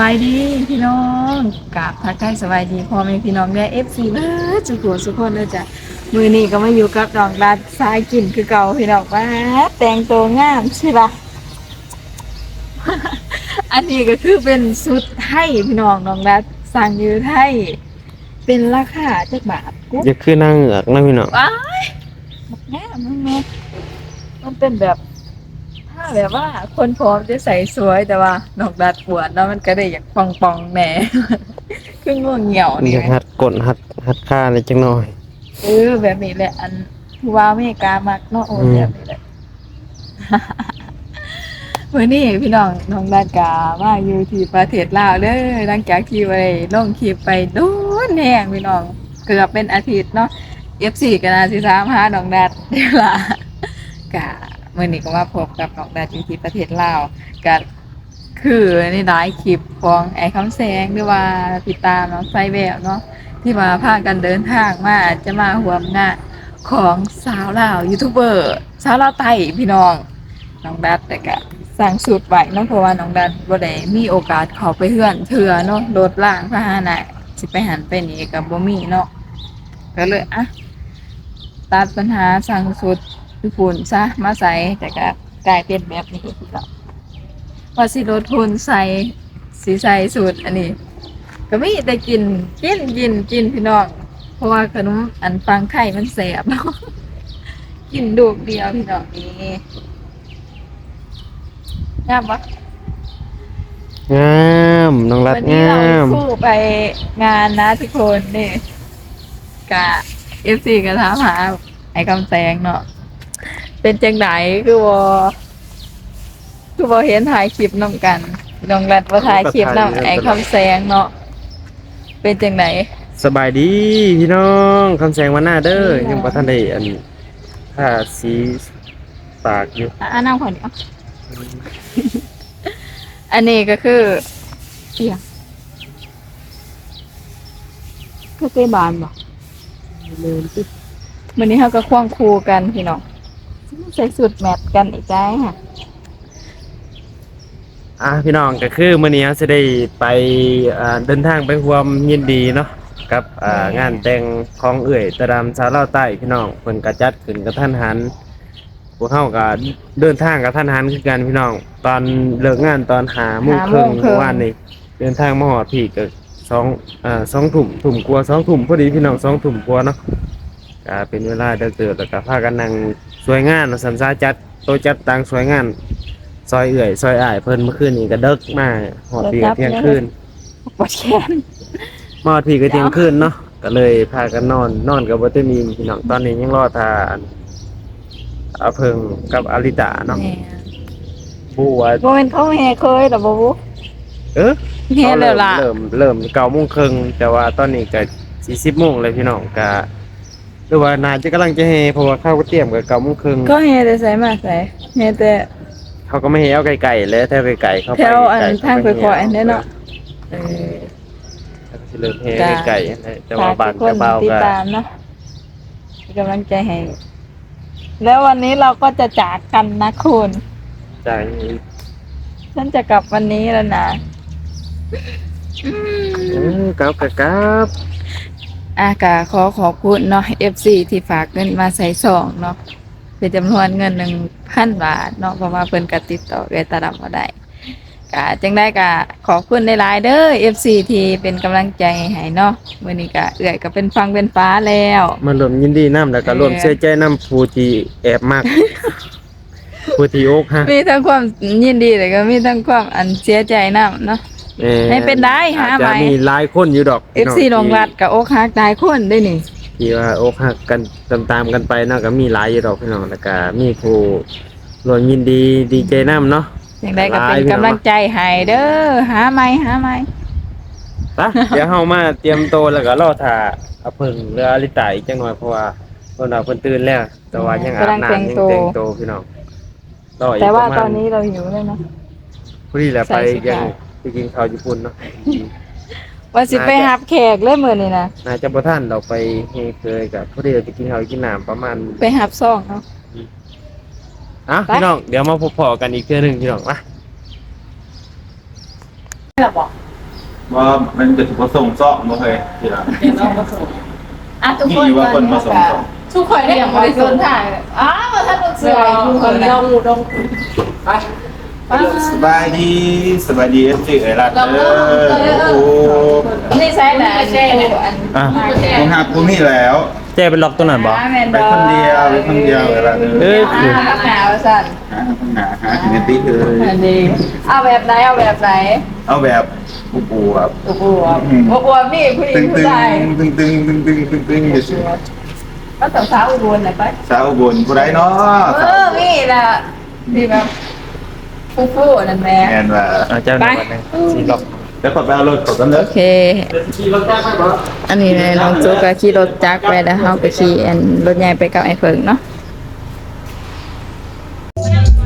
บายดีพี่น้องกราบทักทายสบายดีพ่อแม่พี่น้องเนี่ย FC เบ้อจุกหัวสุกคนเลยจ้ะมือนี้ก็มาอยู่กับดองรัดสายกินคือเก่าพี่น้องว่าแต่งตัวงามใช่ปะอันนี้ก็คือเป็นสุดไทยพี่น้องน้องรัดสั่งอยู่ไทยเป็นราคาจักบาทกุ๊บจะขึ้นนั่งเหงือกนะพี่น้องว้ายบักแง่มึงแม่มันเป็นแบบถ้า แบบว่า คนพร้อมจะใส่สวยแต่ว่าดอกดัดปวดแล้วมันก็ได้อยากปองปองๆแหน่คือง่วงเหี่ยวมันนี่จะไหมหัดกดหัดหัดค่าอะไรจังหน่อย เออแบบนี้แหละ อันผู้ว่าอเมริกามักเนาะโอ้อืม แบบนี้แหละวันนี้พี่น้องน้องดัดกามาอยู่ที่ประเทศลาวเด้อหลังจากที่ไปลงคลิปไปโดนแห้งพี่น้องเกือบเป็นอาทิตย์เนาะ F4 ก็น่าสิถามหาน้องดัดเดี๋ยวล่ะกะ มื่อนี้ก็มาพบกับน้องดาอยู่ที่ประเทศลาวก็คือนี่หลายคลิปของไอ้คำแสงหรือว่าติดตามน้องไซแววเนาะที่มาพากันเดินทางมาจะมาห่วมงานของสาวลาวยูทูบเบอร์สาวลาวไต้พี่น้องน้องดัดแต่ก็สั่งสูตรไว้เนาะเพราะว่าน้องดัดบ่ได้มีโอกาสเข้าไปเฮือนเถื่อเนาะรถล่างพาหนะสิไปหันไปนี่ก็บ่มีเนาะก็เลยอะตัดปัญหาสั่งสูตร ญี่ปุ่นซะมาใส่แต่ก็กลายเป็นแบบนี้พี่น้องว่าสิลดทุนใส่สีใส่สูตรอันนี้ ก็มีแต่กินกินกินกินพี่น้องเพราะว่าขนมอันฟังไข่มันแสบเนาะกินดูกเดียวพี่น้องนี่งามปะงามน้องรัดวันี้งาเรามคู่ไปงานนะทุกคนนี่กะเอฟซีก็ถามหาไอ้คำแสงเนาะ เป็นจังไหนคือวอคือวอเห็นถ่ายคลิปน้ำกันลองรัดว่าถ่ายคลิปน้ำไอ้คำแสงเนาะเป็นจังไหนสบายดีพี่น้องคำแสงวันหน้าเด้อดีค่ะยังบ่ทันได้อันถ้าสีปากอยู่อะอะนั่งก่อนเดี๋ยวอันนี้ก็คือเสียงก็เต้บานบ่เลยวันนี้เขาก็ควงคูกันพี่น้อง ใส่สุดแมทกันอีกได้ค่ะ อะพี่น้องก็คือมื้อนี้เราสิได้ไปอ่าเดินทางไปร่วมยินดีเนาะกับอ่างานแต่งของเอื่อยตะดำสาวลาวใต้พี่น้องเพิ่นก็จัดขึ้นกับท่านหันพวกเฮาก็เดินทางกับท่านหันคือกันพี่น้อง ตอนเลิกงานตอนหาโมงครึ่งห้าโมงครึ่งเมื่อวานนี้เดินทางมาฮอดพี่ก็สองอ่าสองทุ่มทุ่มกว่าสองทุ่มพอดีพี่น้องสองทุ่มกว่าเนาะก็เป็นเวลาเดินเกิดแล้วก็พากันนั่ง สวยงานสันซาจัดโตะจัดตังสวยงาน ซอยเอื่อย ซอยอ้ายเพิ่นเมื่อคืนนี้ก็เดึกมาหอดพี่ก็เที่ยงคืนปวดแขนมาหอดพี่ก็เที่ยงคืนเนาะก็เลยพากันนอนนอนกับบ่ได้มีพี่น้องตอนนี้ยังรอทาอันอาเพิงกับอาริตาเนาะแหม่บูว่าโมเมนเขาแห่เคยเหรอบูบูเออแห่เลยล่ะเริ่มเริ่มเก้าโมงครึ่งแต่ว่าตอนนี้ก็สี่สิบโมงเลยพี่น้องก็ หรือว่านาจะกำลังจะเฮเพราะว่าข้าวก็เตรียมกับเก้าโมงครึ่งก็แห่แต่ใส่มาใส่แห่แต่เขาก็ไม่เฮเอาไก่ๆเลยแถวไก่ๆเข้าไปแถวอันไก่ๆทางเข้ไปขออันนี้เนาะเออแล้วก็สิเริ่มเฮจ้ะไก่ๆแต่ว่าฝากบานทุกคกระนเบาติดก็ตามเนาะเป็นกำลังใจให้แล้ววันนี้เราก็จะจากกันนะคุณจ่ายฉันจะกลับวันนี้แล้วนะ เออครับครับครับ อากาขอขอบคุณเนาะ FC ที่ฝากเงินมาใส่ซองเนาะเป็นจำนวนเงินหนึ่งพันบาทเนาะเพราะว่าเพิ่นก็ติดต่อเอตาดำมาได้กะจังได้กะขอบคุณหลายๆเด้อ FC ที่เป็นกำลังใจให้เนาะมื้อนี้กะเอื้อยก็เป็นฟังเป็นฟ้าแล้ว มารวมยินดีน้ำแล้วก็เออรวมเสียใจน้ำผู้ที่แอบมาก ผู้ที่โอกฮะมีทั้งความยินดีแต่ก็มีทั้งความอันเสียใจนํเนาะ อ่อไม่เป็นไรหาอจจะใหม่มีหลายคนอยู่ดอกพี่น้ FC ลงรัดกับอกฮักหลายคนได้นี่ ที่ว่าอกหักกันตามๆกันไปเนาะก็มีหลายอยู่ดอกพี่น้องแล้วก็มีผู้รวมยินดีดีใจน้ำเนาะจังได้ก็เป็นหลายพี่น้องกำลังใจให้เด้อหาใหม่หาใหม่ไปเดี๋ยวเฮามาเตรียมโตวแล้วก็รอท่าเอาเพิ่งเรืออลิตาอีกจังหน่อยเพราะว่าเพิ่นเอาเพิ่นตื่นแล้ว แต่ว่ายังอาบกำลังน้ำแต่ยังงตัวแต่งตัวพี่น้องต่ออีกแต่ว่าประมณตอนนี้เราหิวแล้วเนาะ พอดีแหละใส่ไปสุดยังท้าย ไปกินข้าวญี่ปุ่นเนาะ ว่าสิไปหับแขกเลยมื้อนี้นะนายจะบ่ท่านเราไปเฮเคยกับพอดีเราไปกินข้าวกินน้ำประมาณไปหับซ่องเนาะ อะไป พี่น้องเดี๋ยวมาพบพอกันอีกเทื่อหนึงพี่น้องมาว่ามันจะถูกผสมซ่อมบ่เคยทีละอะทุกนี่คนว่าคนผสมซ่อมทุกคนได้อย่างบริสุทธิ์ถ่ายอ้าวท่านลูกเสืออยู่คน ละสบายดีสบายดีเอฟซีเอ๋ยรัดเด้อโอ้นี่ใช่แหละใช่เลยอะผมหักกูมีแล้วเจ๊เป็นล็อกตัวไหนบ่ไปคนเดียวไปคนเดียวเอ๋ยรัดเอ้เด้ยอคือหนาวสั่นหาข้างหน้าหาถึงจะติเลยอันนี้เอาแบบไหนเอาแบบไหนเอาแบบปูปูแบบโอ้โหโอ้โหนี่ผู้หญิตึงงผู้ตึงชายตึงตึงตึงตึงตึงตึงอยู่สิก็สาวสาวอุบลหน่อยไปสาวอุบนผู้ใดเนาะเออนี่แหละที่แบบ ฟูฟูๆนั่นแหละแอนว่าอะเจ้าหน้าวันหนึงสีล็อกแล้วกดไปเอารถกดกันเด้อโอเค อันนี้เลยน้องจุกก็ขี่รถจักรไปแล้วเฮาก็ขี่อันรถใหญ่ไปกับไอ้เฟิงเนาะ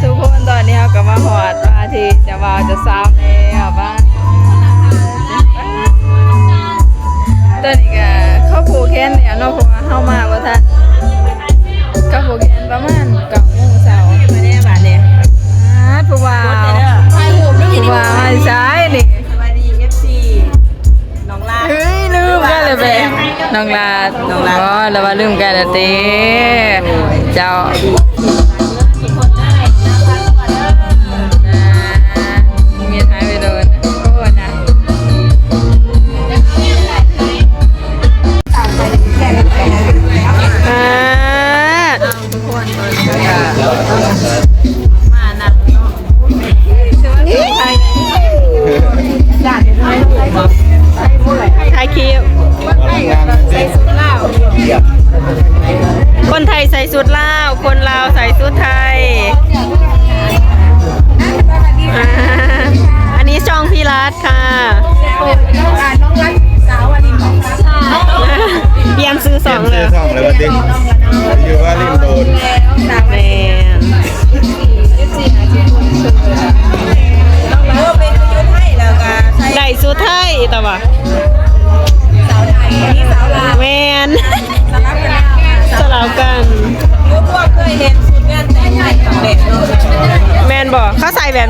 ทุกคนตอนนี้เฮาก็มาหอดว่าที่จะว่าจะซ้ำแล้วบ้านตอนนี้ก็เข้าผูกแขนเนี่ยเนาะเพราะว่าเฮามาบ่ทันเข้า น้องลาดน้องลาอ๋อแล้วว่าลืมกันแล้วติเจ้า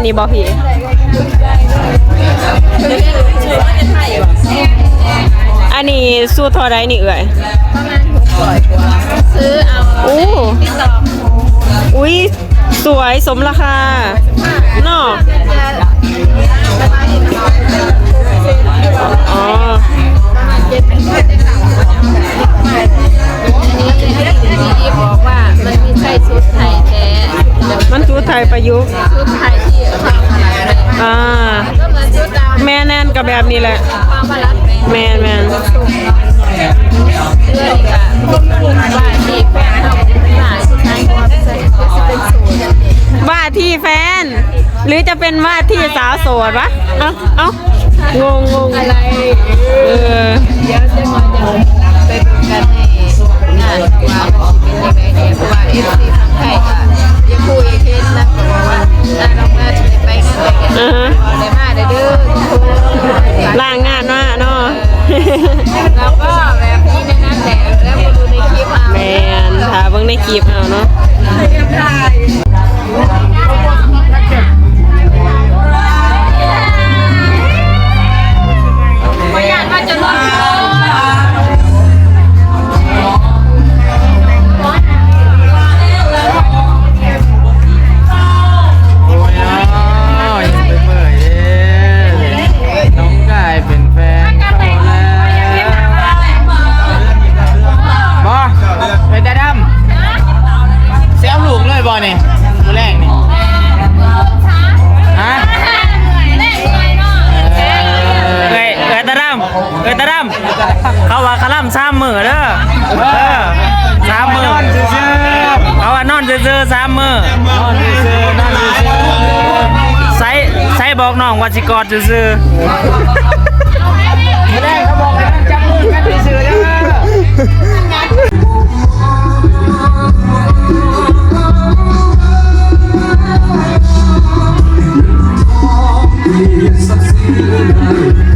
เขาใส่แบบนี้บอกพี่จะเรียกชื่อว่าจะไทยบ่อันนี้สูตรทอได้นี่เอ่ยซื้อเอาอู้อุ้ยสวยสมราคาเนาะอ๋อที่บอกว่ามันไม่ใช่ชุดไทยแท้ มันชุดไทยประยุกต์ชุดไทยที่ทำอะไรอะไรอ่าก็เหมือนชุดเราแม่แน่นกับแบบนี้แหละความประหลาดแม่แมนแมนเสื้ออีกอะว่าที่แฟนเขาหลายสุดท้ายก็ใส่ก็จะเป็นสูทว่าที่แฟน หรือจะเป็นว่าที่สาวโสดวะเอ้าเอ้างงงงอะไรเออเดี๋ยวจะมาจะไปดูกันในงานว่าเป็นยังไงเนี่ยเพราะว่าเอฟซีทางไทยก็ยัง คุยเทนนะบอกว่าน่าน้องน่าจะได้ไปงานแต่งงานอ่าฮะได้มาได้เด้อทุกคนล่างงานว่าเนาะเราก็แบบนี้ในนั้นแหละแล้วมาดูในคลิปเอาแมนถ้าเบิ่งในคลิปเอาเนาะไม่้องว่าสิกรซื้เขาบอกให้จับมือกันซื่อๆนะสัก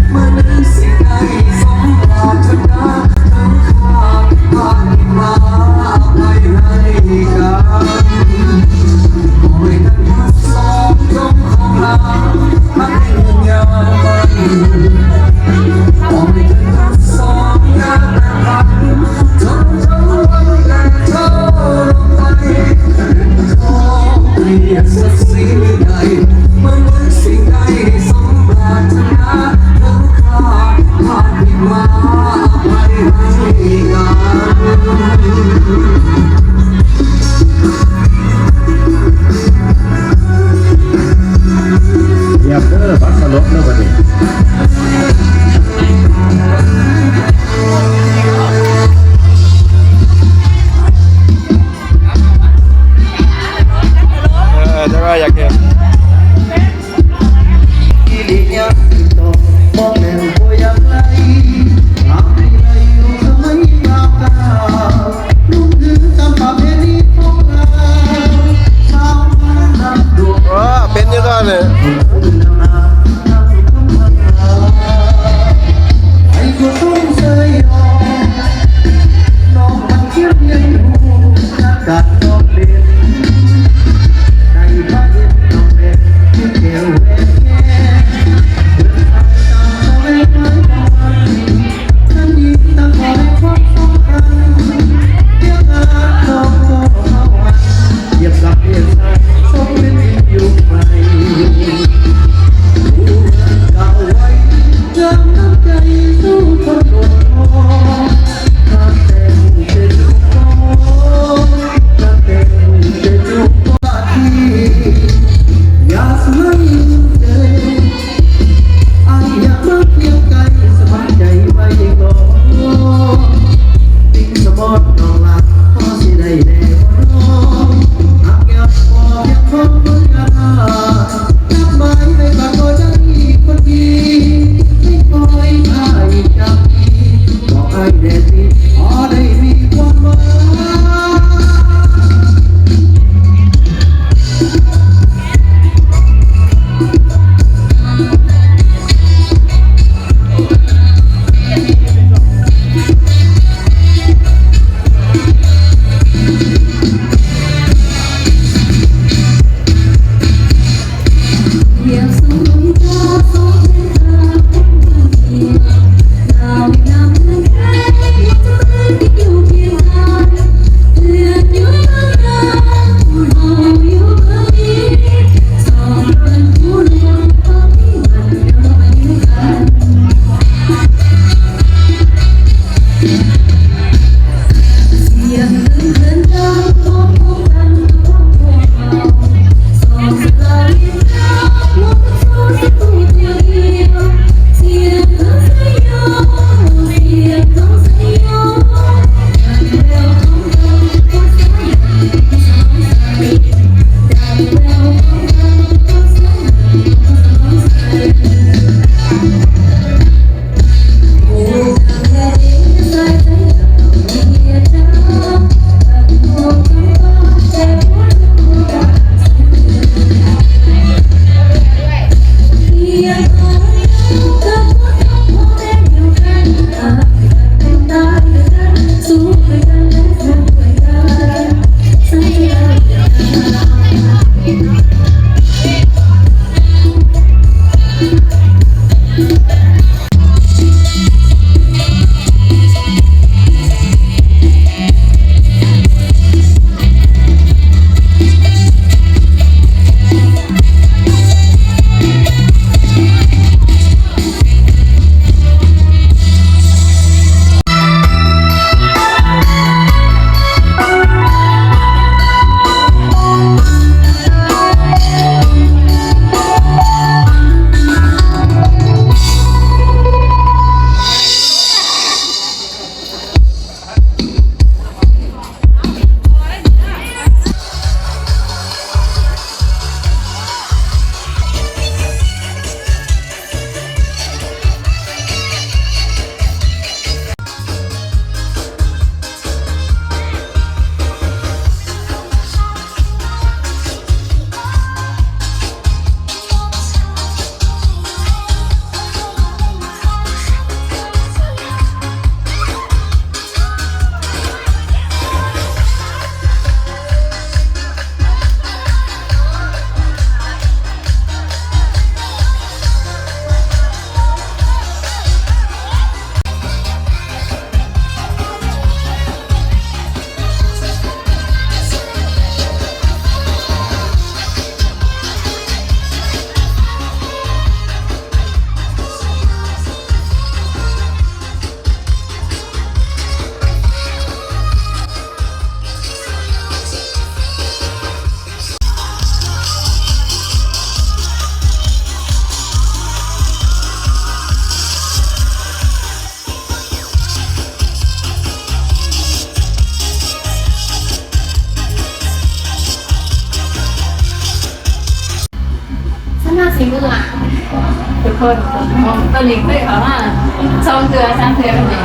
สองเดือน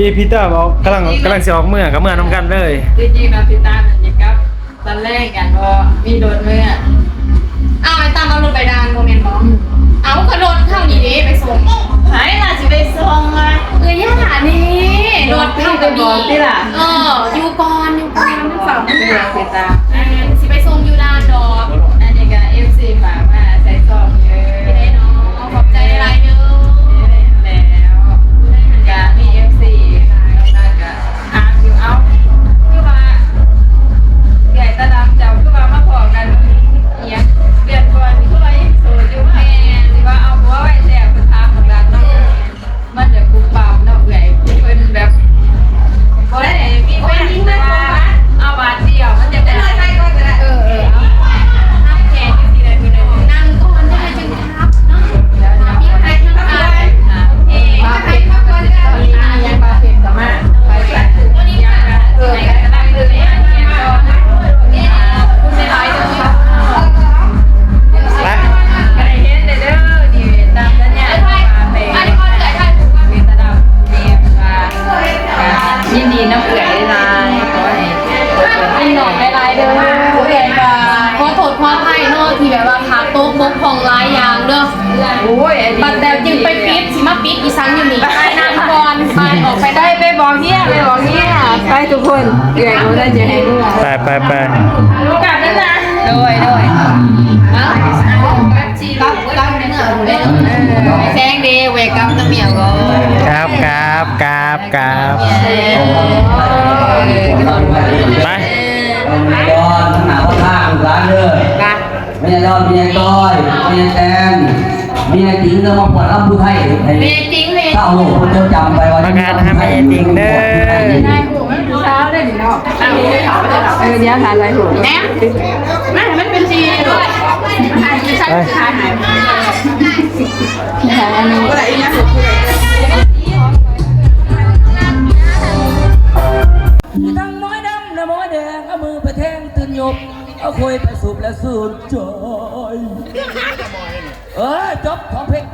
พี่พีเตอร์บอกกำลังกำลังสิออกเมื่อกับเมื่อนํกันเลยจริงๆนะพี่ตามันยังกับตอนแรกกันว่ามีโดนเมื่อเอาไอ้ตามเอารถไปดานโมเมนต์บอเอากระโดดเข้านี่เด้ไปส่งหายล่ะสิไปส่งอะเอ้ยย่านี่รถเข้ากระบี่ที่ล่ะเอออยู่ก่อนอยู่ก่อนมันฝั่งไม่อยากพี่ตาอ่าสิไปส่ง ที่แบบว่าขาโต๊ะบกของหลายอย่างเด้อโอ้ยบัดแต่จึงไปปิดสิมาปิดอีสังอยู่นี่ไปนั่งก่อนไปออกไปได้ไปไปบอกเฮียไปบอกเฮียไปทุกคนเอื่อยกูได้จะให้มึงไปไปไปรู้กันนะจ๊ะโดยโดยกับกับเนื้อหมูเด้อแซงเดเวกับน้ำเมียวก็ครับครับครับครับไป ยอดหนาข้างข้างร้านเด้อไม่ใช่ยอดเมีนต้อยเมีนแตนมีนติ๋งต้องมาปวดรับผู้ไทยเมียจริงเมถ้าเอาลูกคนเดียวจำไปว่าประกาศให้แม่ติงเด้อเช้าได้หนิเนาะเออเดี๋ยวทานอะไรหูแหนมไม่มันเป็นจีด้วยใช่ใช่หายทานอันนี้ก็ได้นะ เอาคุยไปสูบและสูดจอย เออจบของเพลง